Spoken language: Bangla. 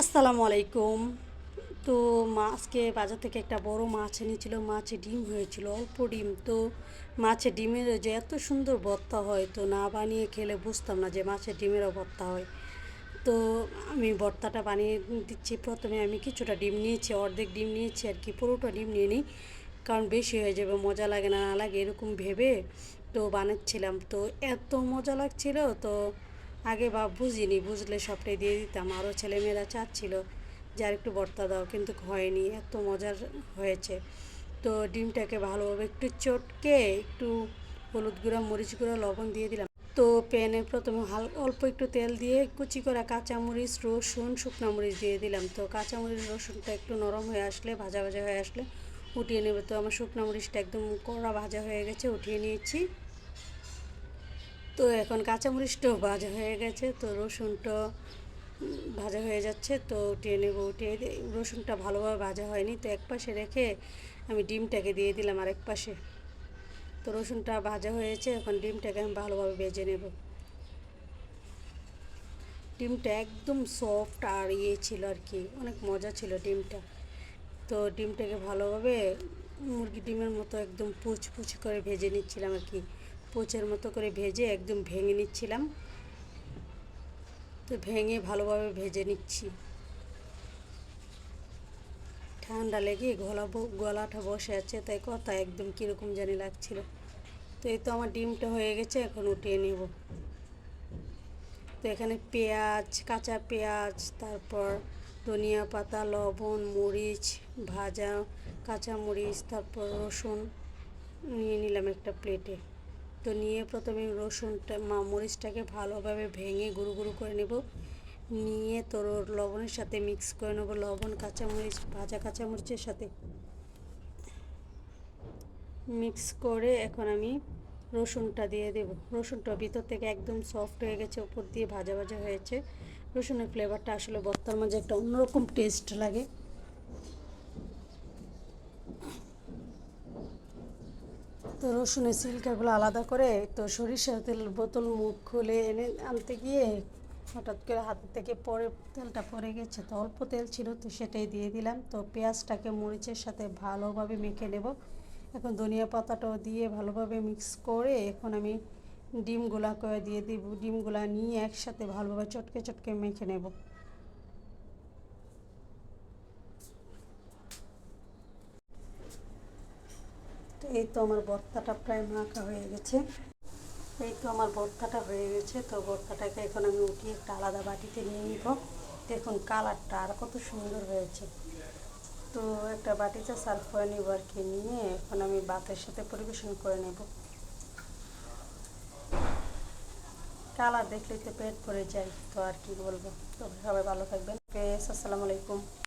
আসসালামু আলাইকুম। তো মাছকে বাজার থেকে একটা বড় মাছ এনেছিল, মাছে ডিম হয়েছিল, অল্প ডিম। তো মাছের ডিমের যে এত সুন্দর ভর্তা হয়, তো না বানিয়ে খেলে বুঝতাম না যে মাছের ডিমেরও ভর্তা হয়। তো আমি ভর্তাটা বানিয়ে দিচ্ছি। প্রথমে আমি কিছুটা ডিম নিয়েছি, অর্ধেক ডিম নিয়েছি আর কি, পুরোটা ডিম নিয়ে নিই। কারণ বেশি হয়ে যাবে, মজা লাগে না না লাগে এরকম ভেবে তো বানাচ্ছিলাম। তো এত মজা লাগছিল, তো আগে বা বুঝিনি, বুঝলে সবটাই দিয়ে দিতাম। আরও ছেলেমেয়েরা চাচ্ছিল যে আর একটু ভর্তা দাও, কিন্তু হয়নি, এত মজার হয়েছে। তো ডিমটাকে ভালোভাবে একটু চটকে একটু হলুদ গুঁড়া, মরিচ গুঁড়া, লবণ দিয়ে দিলাম। তো প্যানে প্রথমে হাল, অল্প একটু তেল দিয়ে কুচি করা কাঁচামরিচ, রসুন, শুকনো মরিচ দিয়ে দিলাম। তো কাঁচামরিচ, রসুনটা একটু নরম হয়ে আসলে, ভাজা ভাজা হয়ে আসলে উঠিয়ে নেবে। তো আমার শুকনো মরিচটা একদম কড়া ভাজা হয়ে গেছে, উঠিয়ে নিয়েছি। তো এখন কাঁচামরিচটাও ভাজা হয়ে গেছে, তো রসুনটা ভাজা হয়ে যাচ্ছে, তো উঠিয়ে নেব, উঠিয়ে রসুনটা ভালোভাবে ভাজা হয়নি, তো এক পাশে রেখে আমি ডিমটাকে দিয়ে দিলাম আরেক পাশে। তো রসুনটা ভাজা হয়েছে, এখন ডিমটাকে আমি ভালোভাবে ভেজে নেব। ডিমটা একদম সফট আর ইয়ে ছিল আর কি, অনেক মজা ছিল ডিমটা। তো ডিমটাকে ভালোভাবে মুরগি ডিমের মতো একদম পুচ পুচ করে ভেজে নিচ্ছিলাম আর কি। পোচের মতো করে ভেজে একদম ভেঙে নিচ্ছিলাম। তো ভেঙে ভালোভাবে ভেজে নিচ্ছি। ঠান্ডা লেগে গলা গলাটা বসে আছে, তাই কথা একদম কীরকম জানি লাগছিল। তো এই তো আমার ডিমটা হয়ে গেছে, এখন উঠিয়ে নেব। তো এখানে পেঁয়াজ, কাঁচা পেঁয়াজ, তারপর ধনিয়া পাতা, লবণ, মরিচ, ভাজা, কাঁচা মরিচ, তারপর রসুন নিয়ে নিলাম একটা প্লেটে। তো নিয়ে প্রথমে রসুনটা মরিচটাকে ভালোভাবে ভেঙে গুঁড়ো গুঁড়ো করে নেব। নিয়ে তোর লবণের সাথে মিক্স করে নেব। লবণ, কাঁচামরিচ, ভাজা কাঁচামরিচের সাথে। মিক্স করে এখন আমি রসুনটা দিয়ে দেব। রসুনটা ভিতর থেকে একদম সফট হয়ে গেছে উপর দিয়ে ভাজা ভাজা হয়েছে। রসুনের ফ্লেভারটা আসলে বর্তার মাঝে একটা অন্যরকম টেস্ট লাগে। তো রসুনের সিলকাগুলো আলাদা করে, তো সরিষার তেল বোতল মুখ খুলে এনে আনতে গিয়ে হঠাৎ করে হাত থেকে পরে তেলটা পড়ে গেছে, তো অল্প তেল ছিল তো সেটাই দিয়ে দিলাম। তো পেঁয়াজটাকে মরিচের সাথে ভালোভাবে মেখে নেব। এখন ধনিয়া পাতাটাও দিয়ে ভালোভাবে মিক্স করে এখন আমি ডিমগুলা করে দিয়ে দিব। ডিমগুলা নিয়ে একসাথে ভালোভাবে চটকে চটকে মেখে নেব। এই তো আমার ভর্তাটা প্রায় মাখা হয়ে গেছে। এই তো আমার ভর্তাটা হয়ে গেছে। তো ভর্তাটাকে এখন আমি উঠিয়ে একটা আলাদা বাটিতে নিয়ে নিব। দেখুন কালারটা আর কত সুন্দর হয়েছে। তো একটা বাটিতে সার্ভ করে নিব আর কি। নিয়ে এখন আমি ভাতের সাথে পরিবেশন করে নেব। কালার দেখলেই তো পেট ভরে যায়। তো আর কি বলব। তো সবাই ভালো থাকবেন। আসসালামু আলাইকুম।